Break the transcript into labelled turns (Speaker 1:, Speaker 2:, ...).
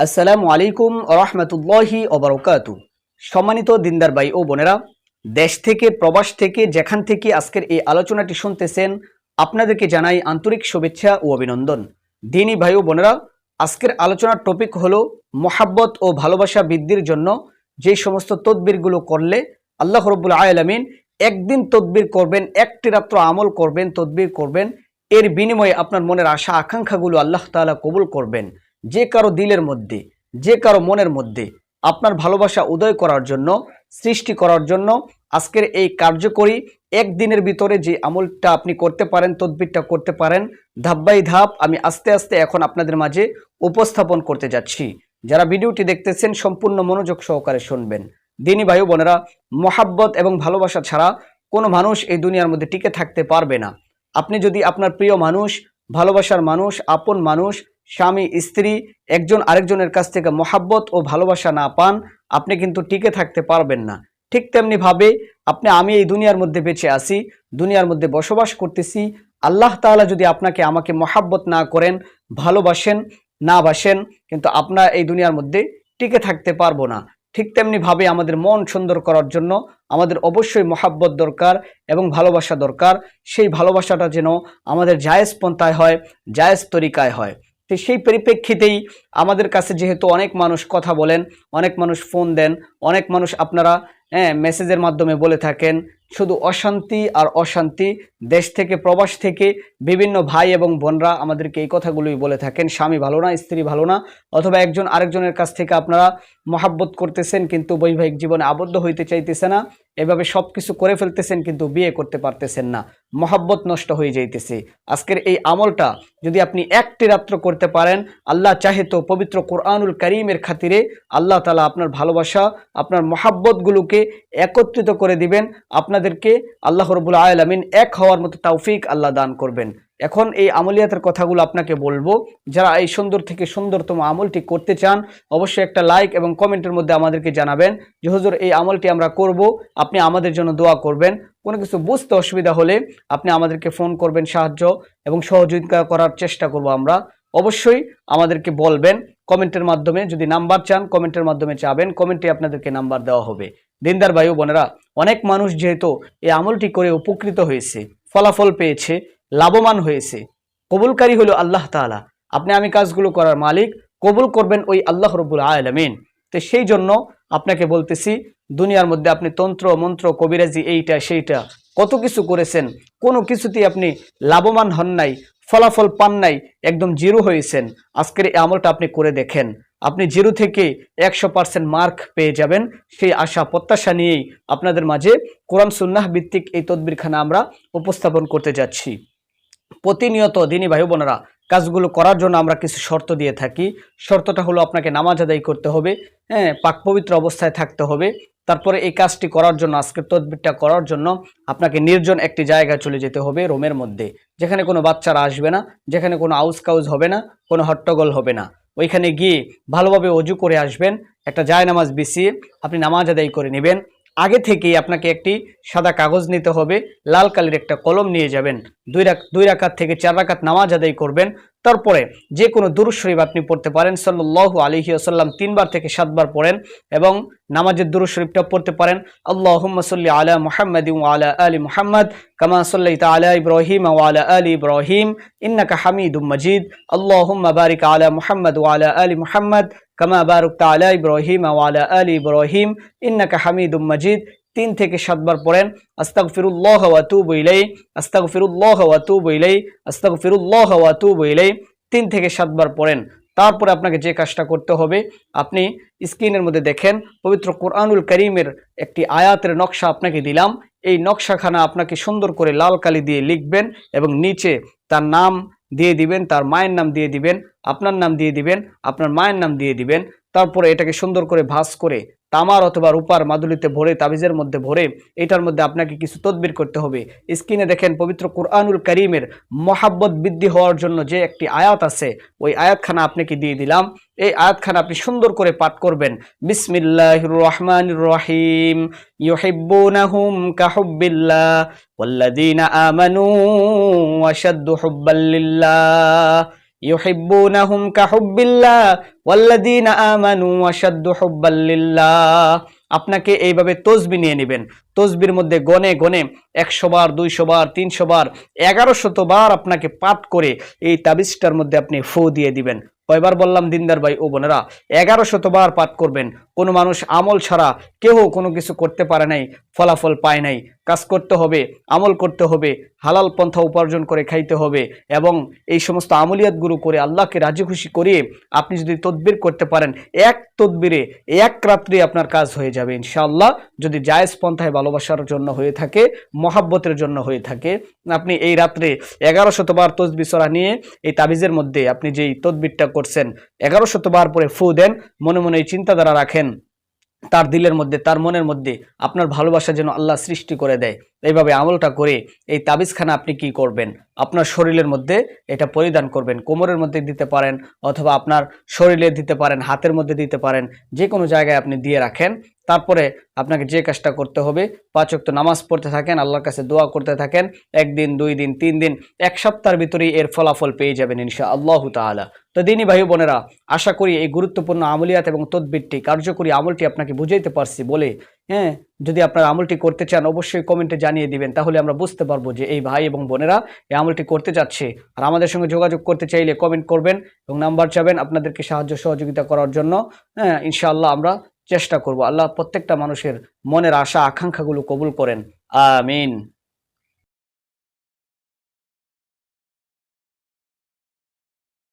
Speaker 1: আসসালামু আলাইকুম রহমতুল্লাহি ওবরকাতু সম্মানিত দিনদার ভাই ও বোনেরা, দেশ থেকে, প্রবাস থেকে, যেখান থেকে আজকের এই আলোচনাটি শুনতেছেন, আপনাদেরকে জানাই আন্তরিক শুভেচ্ছা ও অভিনন্দন। দিনই ভাই ও বোনেরা, আজকের আলোচনার টপিক হলো মোহাব্বত ও ভালোবাসা বৃদ্ধির জন্য যে সমস্ত তদবিরগুলো করলে আল্লাহ রব্বুল আয়ালামিন একদিন তদবির করবেন, একটি রাত্র আমল করবেন, তদবির করবেন, এর বিনিময়ে আপনার মনের আশা, আকাঙ্ক্ষাগুলো আল্লাহ তাআলা কবুল করবেন। যে কারও দিলের মধ্যে, যে কারও মনের মধ্যে আপনার ভালোবাসা উদয় করার জন্য, সৃষ্টি করার জন্য আজকের এই কার্যকরী একদিনের ভিতরে যে আমলটা আপনি করতে পারেন, তদবিরটা করতে পারেন, ধাপ বাই ধাপ আমি আস্তে আস্তে এখন আপনাদের মাঝে উপস্থাপন করতে যাচ্ছি। যারা ভিডিওটি দেখতেছেন, সম্পূর্ণ মনোযোগ সহকারে শুনবেন। দিনী ভাই বোনেরা, মহাব্বত এবং ভালোবাসা ছাড়া কোনো মানুষ এই দুনিয়ার মধ্যে টিকে থাকতে পারবে না। আপনি যদি আপনার প্রিয় মানুষ, ভালোবাসার মানুষ, আপন মানুষ স্বামী, স্ত্রী, একজন আরেকজনের কাছ থেকে মহাব্বত ও ভালোবাসা না পান, আপনি কিন্তু টিকে থাকতে পারবেন না। ঠিক তেমনি ভাবে আপনি, আমি এই দুনিয়ার মধ্যে বেঁচে আছি, দুনিয়ার মধ্যে বসবাস করতেছি, আল্লাহ তাআলা যদি আপনাকে আমাকে মহাব্বত না করেন, ভালোবাসেন, না বাসেন, কিন্তু আপনার এই দুনিয়ার মধ্যে টিকে থাকতে পারব না। ঠিক তেমনি ভাবে আমাদের মন সুন্দর করার জন্য আমাদের অবশ্যই মহাব্বত দরকার এবং ভালোবাসা দরকার। সেই ভালোবাসাটা যেন আমাদের জায়েজ পন্থায় হয়, জায়েজ তরিকায় হয়। তো সেই পরিপ্রেক্ষিতেই আমাদের কাছে যেহেতু অনেক মানুষ কথা বলেন, অনেক মানুষ ফোন দেন, অনেক মানুষ আপনারা হ্যাঁ মেসেজের মাধ্যমে বলে থাকেন, শুধু অশান্তি আর অশান্তি, দেশ থেকে, প্রবাস থেকে বিভিন্ন ভাই এবং বোনরা আমাদেরকে এই কথাগুলোই বলে থাকেন, স্বামী ভালো না, স্ত্রী ভালো না, অথবা একজন আরেকজনের কাছ থেকে আপনারা মহাব্বত করতেছেন কিন্তু বৈবাহিক জীবনে আবদ্ধ হইতে চাইতেছে না, এভাবে সব কিছু করে ফেলতেছেন কিন্তু বিয়ে করতে পারতেছেন না, মহাব্বত নষ্ট হয়ে যাইতেছে। আজকের এই আমলটা যদি আপনি একটি রাত্র করতে পারেন, আল্লাহ চাহে তো পবিত্র কোরআনুল করিমের খাতিরে আল্লাহ তালা আপনার ভালোবাসা, আপনার মহাব্বতগুলোকে একত্রিত করে দিবেন। আপনাদেরকে আল্লাহ রবুল আলমিন এক হওয়ার মতো তৌফিক আল্লাহ দান করবেন। এখন এই আমলিয়াতের কথাগুলো আপনাকে বলব। যারা এই সুন্দর থেকে সুন্দরতম আমলটি করতে চান, অবশ্যই একটা লাইক এবং কমেন্টের মধ্যে আমাদেরকে জানাবেন যে, হুজুর, এই আমলটি আমরা করব, আপনি আমাদের জন্য দোয়া করবেন। কোনো কিছু বুঝতে অসুবিধা হলে আপনি আমাদেরকে ফোন করবেন সাহায্য এবং সহযোগিতা করার চেষ্টা করব আমরা। অবশ্যই আমাদেরকে বলবেন, কমেন্টের মাধ্যমে যদি নাম্বার চান, কমেন্টের মাধ্যমে চাবেন, কমেন্টে আপনাদেরকে নাম্বার দেওয়া হবে। দিনদার ভাই বোনেরা, অনেক মানুষ যেহেতু এই আমলটি করে উপকৃত হয়েছে, ফলাফল পেয়েছে, লাভবান হয়েছে, কবুলকারী হলো আল্লাহ তাআলা। আপনি আমি কাজগুলো করার মালিক, কবুল করবেন ওই আল্লাহ রব্বুল আলমিন। তো সেই জন্য আপনাকে বলতেছি, দুনিয়ার মধ্যে আপনি তন্ত্র, মন্ত্র, কবিরাজি, এইটা, সেইটা, কত কিছু করেছেন, কোনো কিছুতেই আপনি লাভবান হন নাই, ফলাফল পান নাই, একদম জিরো হয়েছেন। আজকের এই আমলটা আপনি করে দেখেন। আপনি জিরো থেকে একশো পার্সেন্ট মার্ক পেয়ে যাবেন। সেই আশা, প্রত্যাশা নিয়েই আপনাদের মাঝে কোরআন সুন্নাহ ভিত্তিক এই তদবিরখানা আমরা উপস্থাপন করতে যাচ্ছি। প্রতিনিয়ত দিনী ভাই বোনেরা কাজগুলো করার জন্য আমরা কিছু শর্ত দিয়ে থাকি। শর্তটা হলো আপনাকে নামাজ আদায় করতে হবে হ্যাঁ পাক পবিত্র অবস্থায় থাকতে হবে। তারপরে এই কাজটি করার জন্য, আজকের তদবিরটা করার জন্য আপনাকে নির্জন একটি জায়গায় চলে যেতে হবে রোমের মধ্যে, যেখানে কোনো বাচ্চারা আসবে না, যেখানে কোনো আউস কাউজ হবে না, কোনো হট্টগোল হবে না। ওইখানে গিয়ে ভালোভাবে অজু করে আসবেন, একটা জায় নামাজ বিছিয়ে আপনি নামাজ আদায় করে নেবেন। আগে থেকেই আপনাকে একটি সাদা কাগজ নিতে হবে, লাল কালির একটা কলম নিয়ে যাবেন। দুই রাক, দুই রাকাত থেকে চার রাকাত নামাজ আদায় করবেন। তারপরে যে কোনো দুরুদ শরীফ আপনি পড়তে পারেন সাল্লু আলহি আসাল্লাম তিনবার থেকে সাতবার পড়েন এবং নামাজের দুরুদ শরীফটা পড়তে পারেন। আল্লাহ সাল্লি আলা মুহাম্মদ আলা আলী মুহাম্মদ, কামা সাল্লাই আলা ইব্রাহিম আলা আলী ইব্রাহিম, ইন্নাকা হামিদুম মজিদ। আল্লাহ বারিক আলা মুহাম্মদ আলা আলী মোহাম্মদ, কামা বারুক আলা ইব্রাহিম আলা আলী ইব্রাহিম, ইন্নাকা হামিদুম মজিদ। তিন থেকে সাতবার পড়েন আস্তাক ফিরুল্লাহ ওয়াতুব ইলাই আস্তাক ফিরুল্লাহ ওয়াতুব ইলাই আস্তাক ফিরুল্লাহ ওয়াতুব ইলাই তিন থেকে সাতবার পড়েন। তারপরে আপনাকে যে কাজটা করতে হবে, আপনি স্ক্রিনের মধ্যে দেখেন, পবিত্র কোরআনুল করিমের একটি আয়াতের নকশা আপনাকে দিলাম। এই নকশাখানা আপনাকে সুন্দর করে লাল কালি দিয়ে লিখবেন এবং নিচে তার নাম দিয়ে দিবেন, তার মায়ের নাম দিয়ে দিবেন, আপনার নাম দিয়ে দিবেন, আপনার মায়ের নাম দিয়ে দিবেন, তারপরে এটাকে সুন্দর করে ভাস করে তামার অথবা রূপার মাদুলিতে ভরে, তাবিজের মধ্যে ভরে, এটার মধ্যে আপনাকে কিছু তদবির করতে হবে। স্ক্রিনে দেখেন পবিত্র কুরআনুল করিমের মহাব্বত বৃদ্ধি হওয়ার জন্য যে একটি আয়াত আছে, ওই আয়াতখানা আপনাকে দিয়ে দিলাম। এই আয়াতখানা আপনি সুন্দর করে পাঠ করবেন। বিসমিল্লাহ রহমান রহিম। ইউহিব্বুনাহুম ইউহিব্বুনাহুম কাহুব্বিল্লাহ ওয়াল্লাযীনা আমানু আশাদ্দু হুব্বাল লিল্লাহ। আপনাকে এইভাবে তসবি নিয়ে নেবেন। তসবির মধ্যে গনে গনে একশো বার, দুইশো বার, তিনশো বার, এগারোশত বার আপনাকে পাঠ করে এই তাবিজটার মধ্যে আপনি ফু দিয়ে দিবেন। কয়বার বললাম দিনদার ভাই ও বোনেরা? এগারো শতবার পাঠ করবেন। কোনো মানুষ আমল ছাড়া কেউ কোনো কিছু করতে পারে নাই, ফলাফল পায় নাই। কাজ করতে হবে, আমল করতে হবে, হালাল পন্থা উপার্জন করে খাইতে হবে এবং এই সমস্ত আমলিয়াতগুলো করে আল্লাহকে রাজি খুশি করিয়ে আপনি যদি তদবির করতে পারেন, এক তদবিরে, এক রাত্রি আপনার কাজ হয়ে যাবে ইনশাআল্লাহ। যদি জায়েজ পন্থায় ভালোবাসার জন্য হয়ে থাকে, মহাব্বতের জন্য হয়ে থাকে, আপনি এই রাত্রে এগারো শতবার তসবি সরা নিয়ে এই তাবিজের মধ্যে আপনি যেই তদবিরটা করছেন, এগারো শতবার পরে ফু দেন, মনে মনে এই চিন্তাধারা রাখেন তার দিলের মধ্যে, তার মনের মধ্যে আপনার ভালোবাসা যেন আল্লাহ সৃষ্টি করে দেয়। এইভাবে আমলটা করে এই তাবিজখানা আপনি কি করবেন? আপনার শরীরের মধ্যে এটা পরিধান করবেন। কোমরের মধ্যে দিতে পারেন অথবা আপনার শরীরে দিতে পারেন, হাতের মধ্যে দিতে পারেন, যে কোনো জায়গায় আপনি দিয়ে রাখেন। তারপরে আপনাকে যে কাজটা করতে হবে, পাঁচ ওয়াক্ত নামাজ পড়তে থাকেন, আল্লাহর কাছে দোয়া করতে থাকেন, একদিন, দুই দিন, তিন দিন, এক সপ্তাহের ভিতরেই এর ফলাফল পেয়ে যাবেন ইনশা আল্লাহ তাআলা। তো দিনই ভাই বোনেরা, আশা করি এই গুরুত্বপূর্ণ আমলিয়াত এবং তদবিরটি, কার্যকরী আমলটি আপনাকে বুঝাইতে পারছি বলে হ্যাঁ যদি আপনারা আমলটি করতে চান, অবশ্যই কমেন্টে জানিয়ে দিবেন, তাহলে আমরা বুঝতে পারব যে এই ভাই এবং বোনেরা এই আমলটি করতে চাচ্ছে আর আমাদের সঙ্গে যোগাযোগ করতে চাইলে কমেন্ট করবেন এবং নাম্বার চাবেন আপনাদেরকে সাহায্য সহযোগিতা করার জন্য। হ্যাঁ ইনশাআল্লাহ আমরা চেষ্টা করব। আল্লাহ প্রত্যেকটা মানুষের মনের আশা, আকাঙ্ক্ষাগুলো কবুল করেন। আমিন।